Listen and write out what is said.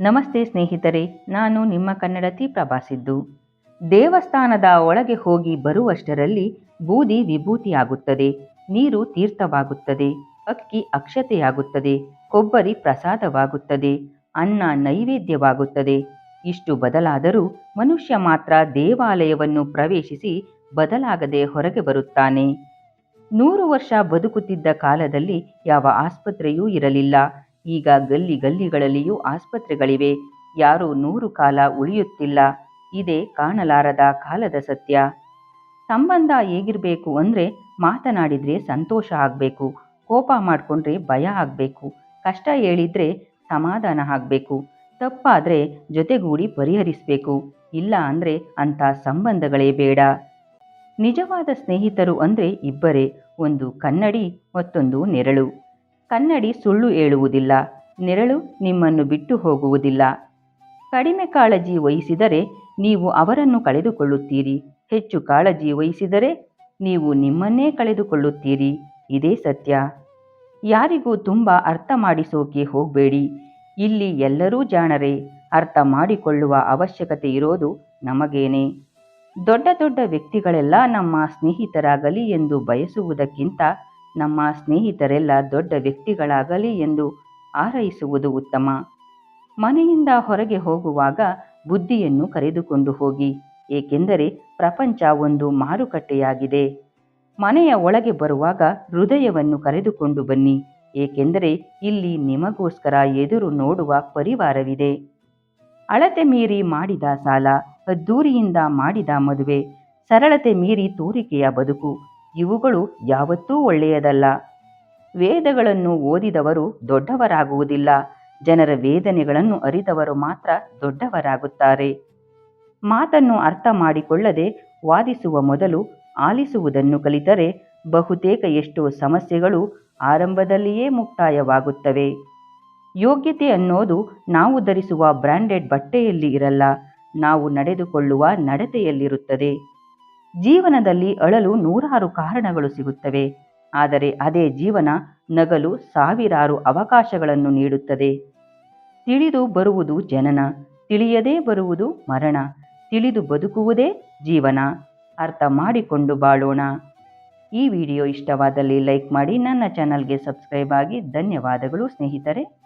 ನಮಸ್ತೆ ಸ್ನೇಹಿತರೆ, ನಾನು ನಿಮ್ಮ ಕನ್ನಡತಿ ಪ್ರಭಾಸಿದ್ದು. ದೇವಸ್ಥಾನದ ಒಳಗೆ ಹೋಗಿ ಬರುವಷ್ಟರಲ್ಲಿ ಬೂದಿ ವಿಭೂತಿಯಾಗುತ್ತದೆ, ನೀರು ತೀರ್ಥವಾಗುತ್ತದೆ, ಅಕ್ಕಿ ಅಕ್ಷತೆಯಾಗುತ್ತದೆ, ಕೊಬ್ಬರಿ ಪ್ರಸಾದವಾಗುತ್ತದೆ, ಅನ್ನ ನೈವೇದ್ಯವಾಗುತ್ತದೆ. ಇಷ್ಟು ಬದಲಾದರೂ ಮನುಷ್ಯ ಮಾತ್ರ ದೇವಾಲಯವನ್ನು ಪ್ರವೇಶಿಸಿ ಬದಲಾಗದೆ ಹೊರಗೆ ಬರುತ್ತಾನೆ. ನೂರು ವರ್ಷ ಬದುಕುತ್ತಿದ್ದ ಕಾಲದಲ್ಲಿ ಯಾವ ಆಸ್ಪತ್ರೆಯೂ ಇರಲಿಲ್ಲ. ಈಗ ಗಲ್ಲಿ ಗಲ್ಲಿಗಳಲ್ಲಿಯೂ ಆಸ್ಪತ್ರೆಗಳಿವೆ. ಯಾರೂ ನೂರು ಕಾಲ ಉಳಿಯುತ್ತಿಲ್ಲ. ಇದೇ ಕಾಣಲಾರದ ಕಾಲದ ಸತ್ಯ. ಸಂಬಂಧ ಹೇಗಿರಬೇಕು ಅಂದರೆ ಮಾತನಾಡಿದರೆ ಸಂತೋಷ ಆಗಬೇಕು. ಕೋಪ ಮಾಡಿಕೊಂಡ್ರೆ ಭಯ ಆಗಬೇಕು. ಕಷ್ಟ ಹೇಳಿದರೆ ಸಮಾಧಾನ ಆಗಬೇಕು. ತಪ್ಪಾದರೆ ಜೊತೆಗೂಡಿ ಪರಿಹರಿಸಬೇಕು. ಇಲ್ಲ ಅಂದರೆ ಅಂಥ ಸಂಬಂಧಗಳೇ ಬೇಡ. ನಿಜವಾದ ಸ್ನೇಹಿತರು ಅಂದರೆ ಇಬ್ಬರೇ. ಒಂದು ಕನ್ನಡಿ, ಮತ್ತೊಂದು ನೆರಳು. ಕನ್ನಡಿ ಸುಳ್ಳು ಹೇಳುವುದಿಲ್ಲ, ನೆರಳು ನಿಮ್ಮನ್ನು ಬಿಟ್ಟು ಹೋಗುವುದಿಲ್ಲ. ಕಡಿಮೆ ಕಾಳಜಿ ವಹಿಸಿದರೆ ನೀವು ಅವರನ್ನು ಕಳೆದುಕೊಳ್ಳುತ್ತೀರಿ. ಹೆಚ್ಚು ಕಾಳಜಿ ವಹಿಸಿದರೆ ನೀವು ನಿಮ್ಮನ್ನೇ ಕಳೆದುಕೊಳ್ಳುತ್ತೀರಿ. ಇದೇ ಸತ್ಯ. ಯಾರಿಗೂ ತುಂಬ ಅರ್ಥ ಮಾಡಿಸೋಕೆ ಹೋಗಬೇಡಿ. ಇಲ್ಲಿ ಎಲ್ಲರೂ ಜಾಣರೇ. ಅರ್ಥ ಮಾಡಿಕೊಳ್ಳುವ ಅವಶ್ಯಕತೆ ಇರೋದು ನಮಗೇನೆ. ದೊಡ್ಡ ದೊಡ್ಡ ವ್ಯಕ್ತಿಗಳೆಲ್ಲ ನಮ್ಮ ಸ್ನೇಹಿತರಾಗಲಿ ಎಂದು ಬಯಸುವುದಕ್ಕಿಂತ ನಮ್ಮ ಸ್ನೇಹಿತರೆಲ್ಲ ದೊಡ್ಡ ವ್ಯಕ್ತಿಗಳಾಗಲಿ ಎಂದು ಹಾರೈಸುವುದು ಉತ್ತಮ. ಮನೆಯಿಂದ ಹೊರಗೆ ಹೋಗುವಾಗ ಬುದ್ಧಿಯನ್ನು ಕರೆದುಕೊಂಡು ಹೋಗಿ, ಏಕೆಂದರೆ ಪ್ರಪಂಚ ಒಂದು ಮಾರುಕಟ್ಟೆಯಾಗಿದೆ. ಮನೆಯ ಒಳಗೆ ಬರುವಾಗ ಹೃದಯವನ್ನು ಕರೆದುಕೊಂಡು ಬನ್ನಿ, ಏಕೆಂದರೆ ಇಲ್ಲಿ ನಿಮಗೋಸ್ಕರ ಎದುರು ನೋಡುವ ಪರಿವಾರವಿದೆ. ಅಳತೆ ಮೀರಿ ಮಾಡಿದ ಸಾಲ ಅದ್ದೂರಿಯಿಂದ ಮಾಡಿದ ಮದುವೆ, ಸರಳತೆ ಮೀರಿ ತೋರಿಕೆಯ ಬದುಕು ಇವುಗಳು ಯಾವತ್ತೂ ಒಳ್ಳೆಯದಲ್ಲ. ವೇದಗಳನ್ನು ಓದಿದವರು ದೊಡ್ಡವರಾಗುವುದಿಲ್ಲ. ಜನರ ವೇದನೆಗಳನ್ನು ಅರಿತವರು ಮಾತ್ರ ದೊಡ್ಡವರಾಗುತ್ತಾರೆ. ಮಾತನ್ನು ಅರ್ಥ ಮಾಡಿಕೊಳ್ಳದೆ ವಾದಿಸುವ ಮೊದಲು ಆಲಿಸುವುದನ್ನು ಕಲಿತರೆ ಬಹುತೇಕ ಎಷ್ಟೋ ಸಮಸ್ಯೆಗಳು ಆರಂಭದಲ್ಲಿಯೇ ಮುಕ್ತಾಯವಾಗುತ್ತವೆ. ಯೋಗ್ಯತೆ ಅನ್ನೋದು ನಾವು ಧರಿಸುವ ಬ್ರ್ಯಾಂಡೆಡ್ ಬಟ್ಟೆಯಲ್ಲಿ ಇರಲ್ಲ, ನಾವು ನಡೆದುಕೊಳ್ಳುವ ನಡತೆಯಲ್ಲಿರುತ್ತದೆ. ಜೀವನದಲ್ಲಿ ಅಳಲು ನೂರಾರು ಕಾರಣಗಳು ಸಿಗುತ್ತವೆ. ಆದರೆ ಅದೇ ಜೀವನ ನಗಲು ಸಾವಿರಾರು ಅವಕಾಶಗಳನ್ನು ನೀಡುತ್ತದೆ. ತಿಳಿದು ಬರುವುದು ಜನನ, ತಿಳಿಯದೇ ಬರುವುದು ಮರಣ, ತಿಳಿದು ಬದುಕುವುದೇ ಜೀವನ. ಅರ್ಥ ಮಾಡಿಕೊಂಡು ಬಾಳೋಣ. ಈ ವಿಡಿಯೋ ಇಷ್ಟವಾದಲ್ಲಿ ಲೈಕ್ ಮಾಡಿ, ನನ್ನ ಚಾನಲ್ಗೆ ಸಬ್ಸ್ಕ್ರೈಬ್ ಆಗಿ ಧನ್ಯವಾದಗಳು ಸ್ನೇಹಿತರೆ.